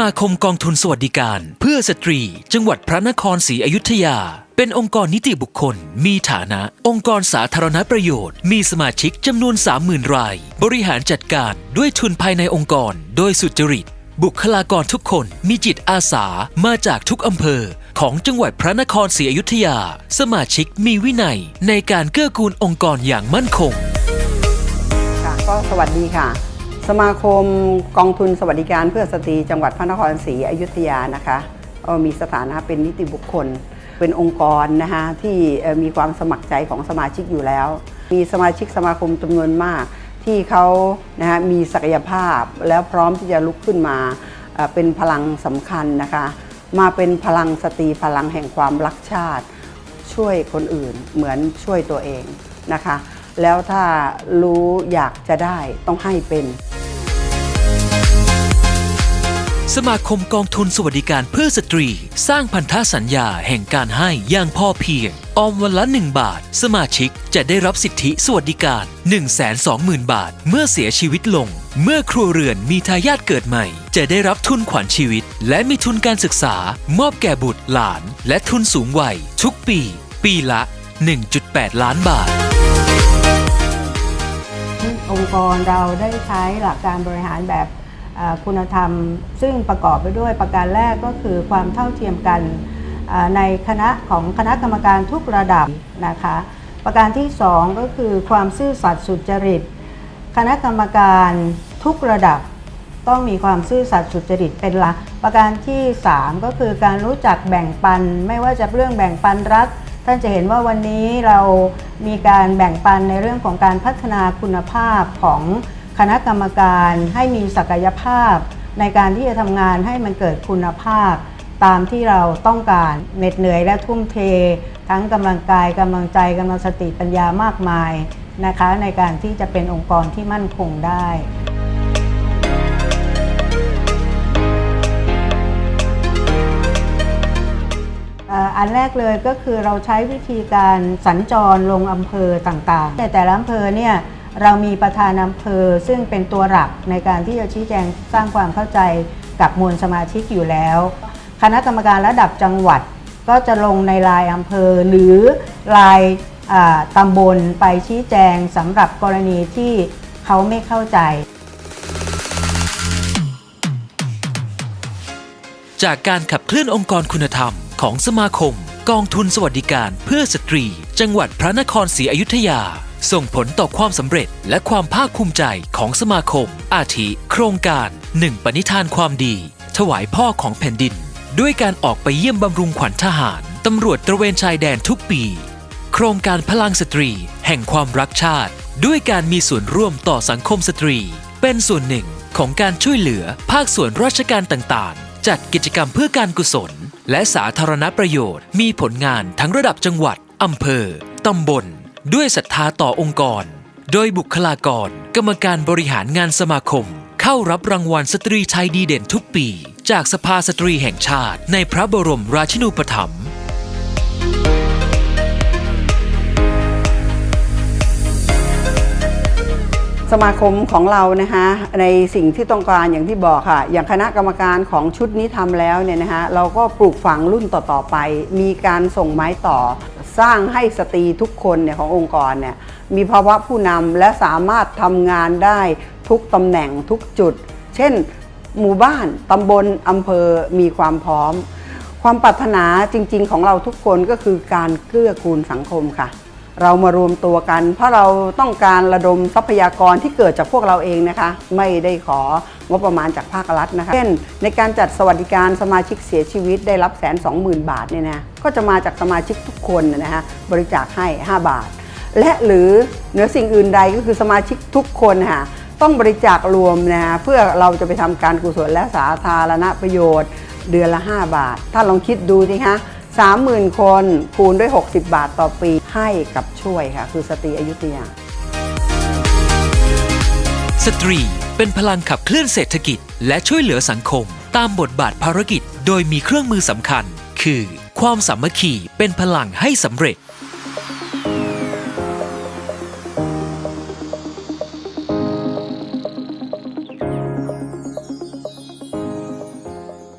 มาคมกองทุนสวัสดิการ เพื่อสตรี จังหวัดพระนครศรีอยุธยา เป็นองค์กรนิติบุคคล มีฐานะ องค์กรสาธารณประโยชน์ มีสมาชิกจำนวน 30,000 ราย บริหารจัดการด้วยทุนภายในองค์กร โดยสุจริต บุคลากรทุกคนมีจิตอาสามาจากทุกอำเภอ ของจังหวัดพระนครศรีอยุธยา สมาชิกมีวินัย ในการเกื้อกูลองค์กรอย่างมั่นคง ค่ะก็สวัสดีค่ะ สมาคมกองทุนสวัสดิการเพื่อสตรีจังหวัดพระนครศรีอยุธยานะคะมีสถานะเป็นนิติบุคคล เป็นองค์กรนะคะที่มีความสมัครใจของสมาชิกอยู่แล้ว มีสมาชิกสมาคมจำนวนมากที่เขานะคะมีศักยภาพแล้วพร้อมที่จะลุกขึ้นมาเอ่อเป็นพลังสำคัญนะคะ มาเป็นพลังสตรีพลังแห่งความรักชาติ ช่วยคนอื่นเหมือนช่วยตัวเองนะคะ แล้วถ้ารู้อยากจะได้ต้องให้เป็น สมาคมกองทุนสวัสดิการเพื่อสตรี สร้างพันธสัญญาแห่งการให้อย่างพอเพียง ออมวันละ 1 บาท สมาชิกจะได้รับสิทธิสวัสดิการ 120,000 บาท เมื่อเสียชีวิตลง เมื่อครัวเรือนมีทายาทเกิดใหม่ จะได้รับทุนขวัญชีวิต และมีทุนการศึกษา มอบแก่บุตรหลาน และทุนสูงวัย ทุกปี ปีละ 1.8 ล้านบาทองค์กรเราได้ใช้หลักการบริหารแบบ คุณธรรม ซึ่งประกอบไปด้วยประการแรกก็คือความเท่าเทียมกันในคณะของคณะกรรมการทุกระดับนะคะ ประการที่สองก็คือความซื่อสัตย์สุจริต คณะกรรมการทุกระดับต้องมีความซื่อสัตย์สุจริตเป็นหลัก ประการที่ 3 ก็คือการรู้จักแบ่งปัน ไม่ว่าจะเรื่องแบ่งปันรักท่านจะเห็นว่าวันนี้เรามีการแบ่งปันในเรื่องของการพัฒนาคุณภาพของ คณะกรรมการให้มีศักยภาพ ในการที่จะทำงานให้มันเกิดคุณภาพ ตามที่เราต้องการเหน็ดเหนื่อยและทุ่มเท ทั้งกำลังกายกำลังใจกำลังสติปัญญามากมายนะคะ ในการที่จะเป็นองค์กรที่มั่นคงได้อันแรกเลยก็คือเราใช้วิธีการสัญจรลงอำเภอต่างๆในแต่ละอำเภอเนี่ย เรามีประธานอำเภอซึ่งเป็นตัวหลักในการที่จะชี้แจงสร้างความเข้าใจกับมวลสมาชิกอยู่แล้ว คณะกรรมการระดับจังหวัดก็จะลงในรายอำเภอหรือรายตำบลไปชี้แจงสำหรับกรณีที่เขาไม่เข้าใจ จากการขับเคลื่อนองค์กรคุณธรรมของสมาคม กองทุนสวัสดิการเพื่อสตรี จังหวัดพระนครศรีอยุธยา ส่งผลต่อความสำเร็จและความภาคภูมิใจของสมาคม อาทิ โครงการ 1 ปณิธานความดี ถวายพ่อของแผ่นดิน ด้วยการออกไปเยี่ยมบำรุงขวัญทหาร ตำรวจตระเวนชายแดนทุกปี โครงการพลังสตรี แห่งความรักชาติ ด้วยการมีส่วนร่วมต่อสังคมสตรี เป็นส่วนหนึ่งของการช่วยเหลือภาคส่วนราชการต่างๆ จัดกิจกรรมเพื่อการกุศล และสาธารณประโยชน์ มีผลงานทั้งระดับจังหวัดอำเภอ ตำบล ด้วยศรัทธาต่อองค์กร โดยบุคลากร กรรมการบริหารงานสมาคม เข้ารับรางวัลสตรีไทยดีเด่นทุกปี จากสภาสตรีแห่งชาติ ในพระบรมราชินูปถัมภ์สมาคมของเรานะคะในสิ่งที่ต้องการอย่างที่บอกค่ะ อย่างคณะกรรมการของชุดนี้ทำแล้วเนี่ยนะคะเราก็ปลูกฝังรุ่นต่อๆไป มีการส่งไม้ต่อ สร้างให้สตรีทุกคนเนี่ยขององค์กรเนี่ยมีภาวะผู้นำและสามารถทำงานได้ทุกตำแหน่งทุกจุด เช่น หมู่บ้านตำบลอำเภอมีความพร้อม ความปรารถนาจริง ๆ ของเราทุกคนก็คือการเกื้อกูลสังคมค่ะ เรามารวมตัวกัน เพราะเราต้องการระดมทรัพยากรที่เกิดจากพวกเราเองนะคะ ไม่ได้ของบประมาณจากภาครัฐนะคะ เช่น ในการจัดสวัสดิการสมาชิกเสียชีวิตได้รับแสนสองหมื่นบาทเนี่ยนะก็จะมาจากสมาชิกทุกคนนะฮะบริจาคให้ 5 บาท และหรือเหนือสิ่งอื่นใดก็คือสมาชิกทุกคนค่ะต้องบริจาครวมนะฮะเพื่อเราจะไปทำการกุศลและสาธารณประโยชน์ เดือนละ 5 บาท ถ้าลองคิดดูสิคะ30,000 คนคูณด้วย 60 บาทต่อปี ให้กับช่วยค่ะ คือสตรีอยุธยา สตรีเป็นพลังขับเคลื่อนเศรษฐกิจ และช่วยเหลือสังคม ตามบทบาทภารกิจ โดยมีเครื่องมือสำคัญ คือ ความสามัคคีเป็นพลังให้สำเร็จ